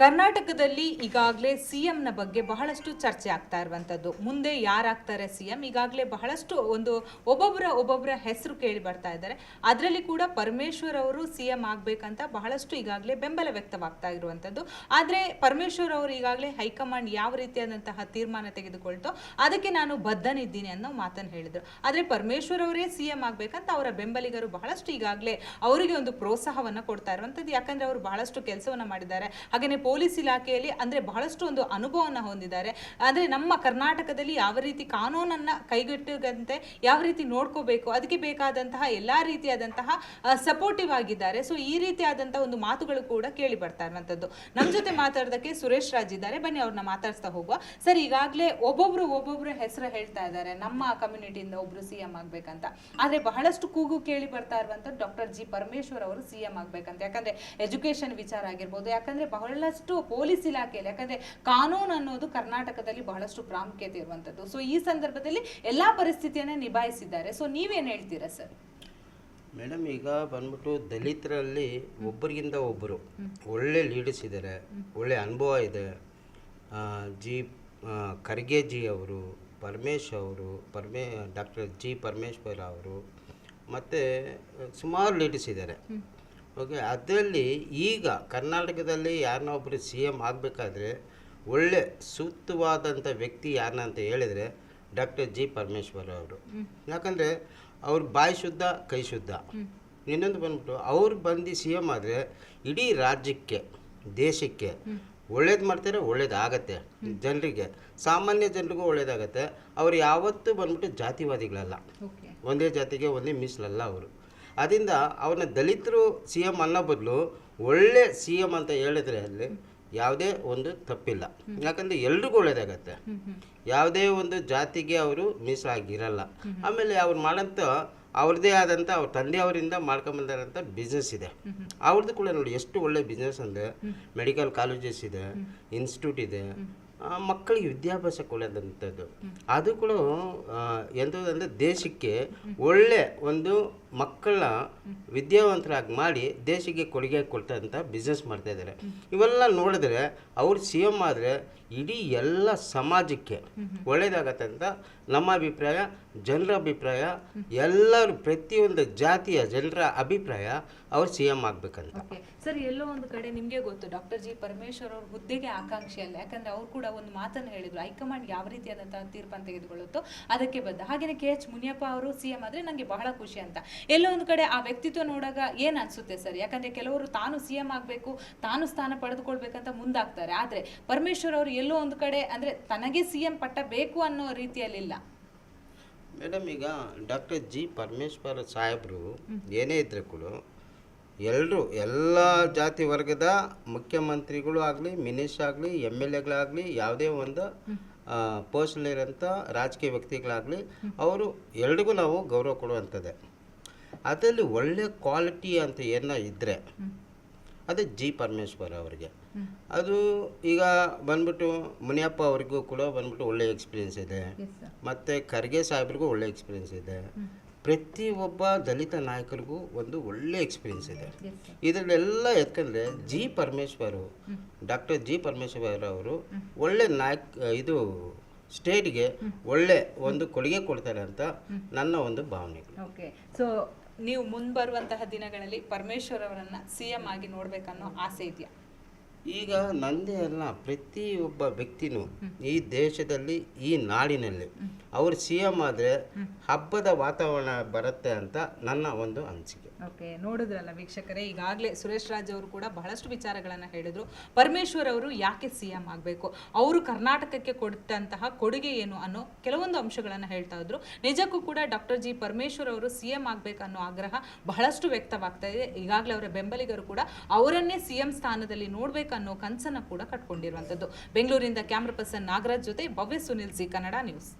ಕರ್ನಾಟಕದಲ್ಲಿ ಈಗಾಗಲೇ ಸಿಎಂನ ಬಗ್ಗೆ ಬಹಳಷ್ಟು ಚರ್ಚೆ ಆಗ್ತಾ ಇರುವಂಥದ್ದು ಮುಂದೆ ಯಾರಾಗ್ತಾರೆ ಸಿಎಂ? ಈಗಾಗಲೇ ಬಹಳಷ್ಟು ಒಂದು ಒಬ್ಬೊಬ್ಬರ ಒಬ್ಬೊಬ್ಬರ ಹೆಸರು ಕೇಳಿ ಬರ್ತಾ ಇದ್ದಾರೆ. ಅದರಲ್ಲಿ ಕೂಡ ಪರಮೇಶ್ವರ್ ಅವರು ಸಿಎಂ ಆಗಬೇಕಂತ ಬಹಳಷ್ಟು ಈಗಾಗಲೇ ಬೆಂಬಲ ವ್ಯಕ್ತವಾಗ್ತಾ ಇರುವಂಥದ್ದು ಆದರೆ ಪರಮೇಶ್ವರ್ ಅವರು ಈಗಾಗಲೇ ಹೈಕಮಾಂಡ್ ಯಾವ ರೀತಿಯಾದಂತಹ ತೀರ್ಮಾನ ತೆಗೆದುಕೊಳ್ತೋ ಅದಕ್ಕೆ ನಾನು ಬದ್ಧನಿದ್ದೀನಿ ಅನ್ನೋ ಮಾತನ್ನು ಹೇಳಿದರು. ಆದರೆ ಪರಮೇಶ್ವರ್ ಅವರೇ ಸಿಎಂ ಆಗಬೇಕಂತ ಅವರ ಬೆಂಬಲಿಗರು ಬಹಳಷ್ಟು ಈಗಾಗಲೇ ಅವರಿಗೆ ಒಂದು ಪ್ರೋತ್ಸಾಹವನ್ನು ಕೊಡ್ತಾ ಇರುವಂಥದ್ದು ಯಾಕಂದ್ರೆ ಅವರು ಬಹಳಷ್ಟು ಕೆಲಸವನ್ನು ಮಾಡಿದ್ದಾರೆ. ಹಾಗೆಯೇ ಪೊಲೀಸ್ ಇಲಾಖೆಯಲ್ಲಿ ಅಂದ್ರೆ ಬಹಳಷ್ಟು ಒಂದು ಅನುಭವವನ್ನು ಹೊಂದಿದ್ದಾರೆ. ಅಂದ್ರೆ ನಮ್ಮ ಕರ್ನಾಟಕದಲ್ಲಿ ಯಾವ ರೀತಿ ಕಾನೂನನ್ನ ಕೈಗೆಟ್ಟುವಂತೆ ಯಾವ ರೀತಿ ನೋಡ್ಕೋಬೇಕು, ಅದಕ್ಕೆ ಬೇಕಾದಂತಹ ಎಲ್ಲಾ ರೀತಿಯಾದಂತಹ ಸಪೋರ್ಟಿವ್ ಆಗಿದ್ದಾರೆ. ಸೊ ಈ ರೀತಿಯಾದಂತಹ ಒಂದು ಮಾತುಗಳು ಕೂಡ ಕೇಳಿ ಬರ್ತಾ ಇರುವಂಥದ್ದು ನಮ್ಮ ಜೊತೆ ಮಾತಾಡೋದಕ್ಕೆ ಸುರೇಶ್ ರಾಜ್ ಇದ್ದಾರೆ. ಬನ್ನಿ ಅವ್ರನ್ನ ಮಾತಾಡ್ಸ್ತಾ ಹೋಗುವ. ಸರ್, ಈಗಾಗಲೇ ಒಬ್ಬೊಬ್ರು ಒಬ್ಬೊಬ್ರು ಹೆಸರು ಹೇಳ್ತಾ ಇದ್ದಾರೆ. ನಮ್ಮ ಕಮ್ಯುನಿಟಿಯಿಂದ ಒಬ್ರು ಸಿಎಂ ಆಗ್ಬೇಕಂತ. ಆದರೆ ಬಹಳಷ್ಟು ಕೂಗು ಕೇಳಿ ಬರ್ತಾ ಇರುವಂತ ಡಾಕ್ಟರ್ ಜಿ ಪರಮೇಶ್ವರ್ ಅವರು ಸಿ ಎಂ ಆಗ್ಬೇಕಂತ. ಯಾಕಂದ್ರೆ ಎಜುಕೇಶನ್ ವಿಚಾರ ಆಗಿರ್ಬೋದು. ಯಾಕಂದ್ರೆ ಬಹಳಷ್ಟು ಪೊಲೀಸ್ ಇಲಾಖೆಯಲ್ಲಿ ಯಾಕಂದ್ರೆ ಕಾನೂನು ಅನ್ನೋದು ಕರ್ನಾಟಕದಲ್ಲಿ ಬಹಳಷ್ಟು ಪ್ರಾಮುಖ್ಯತೆ ಇರುವಂತದ್ದು ಸೊ ಈ ಸಂದರ್ಭದಲ್ಲಿ ಎಲ್ಲಾ ಪರಿಸ್ಥಿತಿಯನ್ನ ನಿಭಾಯಿಸಿದ್ದಾರೆ. ಸೊ ನೀವೇನ್ ಹೇಳ್ತೀರಾ ಸರ್ ಮೇಡಮ್ ಈಗ ಬಂದ್ಬಿಟ್ಟು ದಲಿತರಲ್ಲಿ ಒಬ್ಬರಿಗಿಂತ ಒಬ್ಬರು ಒಳ್ಳೆ ಲೀಡರ್ಸ್ ಇದ್ದಾರೆ ಒಳ್ಳೆ ಅನುಭವ ಇದೆ. ಜಿ ಖರ್ಗೆ ಜಿ ಅವರು ಪರಮೇಶ್ ಅವರು ಪರಮೇ ಡಾಕ್ಟರ್ ಜಿ ಪರಮೇಶ್ವರ ಅವರು ಮತ್ತು ಸುಮಾರು ಲೀಡರ್ಸ್ ಇದ್ದಾರೆ ಓಕೆ ಅದರಲ್ಲಿ ಈಗ ಕರ್ನಾಟಕದಲ್ಲಿ ಯಾರನ್ನೋ ಒಬ್ಬರು ಸಿ ಎಂ ಆಗಬೇಕಾದ್ರೆ ಒಳ್ಳೆ ಸೂಕ್ತವಾದಂಥ ವ್ಯಕ್ತಿ ಯಾರನ್ನ ಅಂತ ಹೇಳಿದರೆ ಡಾಕ್ಟರ್ ಜಿ ಪರಮೇಶ್ವರ್ ಅವರು. ಯಾಕಂದರೆ ಅವ್ರ ಬಾಯಿ ಶುದ್ಧ ಕೈ ಶುದ್ಧ. ಇನ್ನೊಂದು ಬಂದ್ಬಿಟ್ಟು ಅವ್ರು ಬಂದು ಸಿ ಎಂ ಆದರೆ ಇಡೀ ರಾಜ್ಯಕ್ಕೆ ದೇಶಕ್ಕೆ ಒಳ್ಳೇದು ಮಾಡ್ತಾರೆ ಒಳ್ಳೇದಾಗತ್ತೆ ಜನರಿಗೆ. ಸಾಮಾನ್ಯ ಜನರಿಗೂ ಒಳ್ಳೇದಾಗತ್ತೆ. ಅವ್ರು ಯಾವತ್ತೂ ಬಂದ್ಬಿಟ್ಟು ಜಾತಿವಾದಿಗಳಲ್ಲ. ಒಂದೇ ಜಾತಿಗೆ ಒಂದೇ ಮೀಸಲಲ್ಲ ಅವರು. ಅದರಿಂದ ಅವ್ರನ್ನ ದಲಿತರು ಸಿ ಎಂ ಅನ್ನೋ ಬದಲು ಒಳ್ಳೆ ಸಿ ಎಂ ಅಂತ ಹೇಳಿದ್ರೆ ಅಲ್ಲಿ ಯಾವುದೇ ಒಂದು ತಪ್ಪಿಲ್ಲ. ಯಾಕಂದರೆ ಎಲ್ರಿಗೂ ಒಳ್ಳೇದಾಗತ್ತೆ. ಯಾವುದೇ ಒಂದು ಜಾತಿಗೆ ಅವರು ಮೀಸಲಾಗಿರಲ್ಲ ಆಮೇಲೆ ಅವ್ರು ಮಾಡೋಂಥ ಅವ್ರದ್ದೇ ಆದಂಥ ಅವ್ರ ತಂದೆಯವರಿಂದ ಮಾಡ್ಕೊಂಬಂದಿರೋಂಥ ಬಿಸ್ನೆಸ್ ಇದೆ. ಅವ್ರದ್ದು ಕೂಡ ನೋಡಿ ಎಷ್ಟು ಒಳ್ಳೆ ಬಿಸ್ನೆಸ್ ಅಂದರೆ ಮೆಡಿಕಲ್ ಕಾಲೇಜಸ್ ಇದೆ ಇನ್ಸ್ಟಿಟ್ಯೂಟ್ ಇದೆ ಮಕ್ಕಳಿಗೆ ವಿದ್ಯಾಭ್ಯಾಸ ಕೊಡೋದಂಥದ್ದು. ಅದು ಕೂಡ ಎಂಥದಂದರೆ ದೇಶಕ್ಕೆ ಒಳ್ಳೆ ಒಂದು ಮಕ್ಕಳ ವಿದ್ಯಾವಂತರಾಗಿ ಮಾಡಿ ದೇಶಕ್ಕೆ ಕೊಡುಗೆ ಕೊಡ್ತಂಥ ಬಿಸ್ನೆಸ್ ಮಾಡ್ತಾ ಇದ್ದಾರೆ. ಇವೆಲ್ಲ ನೋಡಿದ್ರೆ ಅವ್ರು ಸಿ ಎಂ ಆದರೆ ಇಡೀ ಎಲ್ಲ ಸಮಾಜಕ್ಕೆ ಒಳ್ಳೇದಾಗತ್ತೆ ಅಂತ ನಮ್ಮ ಅಭಿಪ್ರಾಯ, ಜನರ ಅಭಿಪ್ರಾಯ, ಎಲ್ಲರೂ ಪ್ರತಿಯೊಂದು ಜಾತಿಯ ಜನರ ಅಭಿಪ್ರಾಯ ಅವ್ರು ಸಿ ಎಂ ಆಗಬೇಕಂತ. ಸರ್, ಎಲ್ಲೋ ಒಂದು ಕಡೆ ನಿಮಗೆ ಗೊತ್ತು ಡಾಕ್ಟರ್ ಜಿ ಪರಮೇಶ್ವರ್ ಅವ್ರ ಹುದ್ದೆಗೆ ಆಕಾಂಕ್ಷೆ ಅಲ್ಲ ಯಾಕಂದ್ರೆ ಅವ್ರು ಕೂಡ ಒಂದು ಮಾತನ್ನು ಹೇಳಿದ್ರು. ಹೈಕಮಾಂಡ್ ಯಾವ ರೀತಿಯಾದಂತಹ ತೀರ್ಪನ್ನು ತೆಗೆದುಕೊಳ್ಳುತ್ತೋ ಅದಕ್ಕೆ ಬದ್ಧ. ಹಾಗೆಯೇ ಕೆ ಎಚ್ ಮುನಿಯಪ್ಪ ಅವರು ಸಿ ಎಂ ಆದ್ರೆ ನನಗೆ ಬಹಳ ಖುಷಿ ಅಂತ. ಎಲ್ಲೋ ಒಂದು ಕಡೆ ಆ ವ್ಯಕ್ತಿತ್ವ ನೋಡಾಗ ಏನ್ ಅನ್ಸುತ್ತೆ ಸರ್? ಯಾಕಂದ್ರೆ ಕೆಲವರು ತಾನು ಸಿ ಎಂ ಆಗಬೇಕು ತಾನು ಸ್ಥಾನ ಪಡೆದುಕೊಳ್ಬೇಕಂತ ಮುಂದಾಗ್ತಾರೆ. ಆದ್ರೆ ಪರಮೇಶ್ವರ್ ಅವರು ಎಲ್ಲೋ ಒಂದು ಕಡೆ ಅಂದ್ರೆ ತನಗೆ ಸಿ ಎಂ ಪಟ್ಟ ಬೇಕು ಅನ್ನೋ ರೀತಿಯಲ್ಲಿಲ್ಲ ಮೇಡಮ್ ಈಗ ಡಾಕ್ಟರ್ ಜಿ ಪರಮೇಶ್ವರ ಸಾಹೇಬರು ಏನೇ ಇದ್ರೂ ಕೂಡ ಎಲ್ಲರೂ ಎಲ್ಲ ಜಾತಿ ವರ್ಗದ ಮುಖ್ಯಮಂತ್ರಿಗಳು ಆಗಲಿ ಮಿನಿಸ್ಟರ್ ಆಗಲಿ ಎಂ ಎಲ್ ಎಗಳಾಗಲಿ ಯಾವುದೇ ಒಂದು ಪೋಸ್ಟ್ಲಿರೋಂಥ ರಾಜಕೀಯ ವ್ಯಕ್ತಿಗಳಾಗಲಿ ಅವರು ಎಲ್ರಿಗೂ ನಾವು ಗೌರವ ಕೊಡುವಂಥದ್ದೇ. ಅದರಲ್ಲಿ ಒಳ್ಳೆ ಕ್ವಾಲಿಟಿ ಅಂತ ಏನೋ ಇದ್ದರೆ ಅದೇ ಜಿ ಪರಮೇಶ್ವರ್ ಅವರಿಗೆ. ಅದು ಈಗ ಬಂದ್ಬಿಟ್ಟು ಮುನಿಯಪ್ಪ ಅವ್ರಿಗೂ ಕೂಡ ಬಂದ್ಬಿಟ್ಟು ಒಳ್ಳೆ ಎಕ್ಸ್ಪೀರಿಯನ್ಸ್ ಇದೆ. ಮತ್ತು ಖರ್ಗೆ ಸಾಹೇಬ್ರಿಗೂ ಒಳ್ಳೆ ಎಕ್ಸ್ಪೀರಿಯನ್ಸ್ ಇದೆ. ಪ್ರತಿಯೊಬ್ಬ ದಲಿತ ನಾಯಕರಿಗೂ ಒಂದು ಒಳ್ಳೆ ಎಕ್ಸ್ಪೀರಿಯನ್ಸ್ ಇದೆ. ಇದರಲ್ಲೆಲ್ಲ ಯಾಕಂದರೆ G Parameshwar doctor G Parameshwar ಅವರು ಒಳ್ಳೆ ನಾಯಕ ಇದು ಸ್ಟೇಟ್ಗೆ ಒಳ್ಳೆ ಒಂದು ಕೊಡುಗೆ ಕೊಡ್ತಾರೆ ಅಂತ ನನ್ನ ಒಂದು ಭಾವನೆ. ಓಕೆ ಸೊ ನೀವು ಮುಂಬರುವಂತಹ ದಿನಗಳಲ್ಲಿ ಪರಮೇಶ್ವರ್ ಅವರನ್ನ ಸಿಎಂ ಆಗಿ ನೋಡಬೇಕನ್ನೋ ಆಸೆ ಇದೆಯಾ? ಈಗ ನಂದೇ ಅಲ್ಲ ಪ್ರತಿಯೊಬ್ಬ ವ್ಯಕ್ತಿನೂ ಈ ದೇಶದಲ್ಲಿ ಈ ನಾಡಿನಲ್ಲಿ ಅವರು ಸಿ ಎಂ ಆದರೆ ಹಬ್ಬದ ವಾತಾವರಣ ಬರುತ್ತೆ ಅಂತ ನನ್ನ ಒಂದು ಅನಿಸಿಕೆ. ಓಕೆ ನೋಡಿದ್ರಲ್ಲ ವೀಕ್ಷಕರೇ ಈಗಾಗಲೇ ಸುರೇಶ್ ರಾಜ್ ಅವರು ಕೂಡ ಬಹಳಷ್ಟು ವಿಚಾರಗಳನ್ನು ಹೇಳಿದರು. ಪರಮೇಶ್ವರ್ ಅವರು ಯಾಕೆ ಸಿ ಎಂ ಆಗಬೇಕು? ಅವರು ಕರ್ನಾಟಕಕ್ಕೆ ಕೊಟ್ಟಂತಹ ಕೊಡುಗೆ ಏನು ಅನ್ನೋ ಕೆಲವೊಂದು ಅಂಶಗಳನ್ನು ಹೇಳ್ತಾ ಇದ್ರು. ನಿಜಕ್ಕೂ ಕೂಡ ಡಾಕ್ಟರ್ ಜಿ ಪರಮೇಶ್ವರ್ ಅವರು ಸಿ ಎಂ ಆಗಬೇಕನ್ನೋ ಆಗ್ರಹ ಬಹಳಷ್ಟು ವ್ಯಕ್ತವಾಗ್ತಾ ಇದೆ. ಈಗಾಗಲೇ ಅವರ ಬೆಂಬಲಿಗರು ಕೂಡ ಅವರನ್ನೇ ಸಿ ಎಂ ಸ್ಥಾನದಲ್ಲಿ ನೋಡ್ಬೇಕನ್ನೋ ಕನಸನ್ನು ಕೂಡ ಕಟ್ಕೊಂಡಿರುವಂಥದ್ದು. ಬೆಂಗಳೂರಿಂದ ಕ್ಯಾಮ್ರಾ ಪರ್ಸನ್ ನಾಗರಾಜ್ ಜೊತೆ ಭವ್ಯ ಸುನಿಲ್ ಜಿ ಕನ್ನಡ ನ್ಯೂಸ್.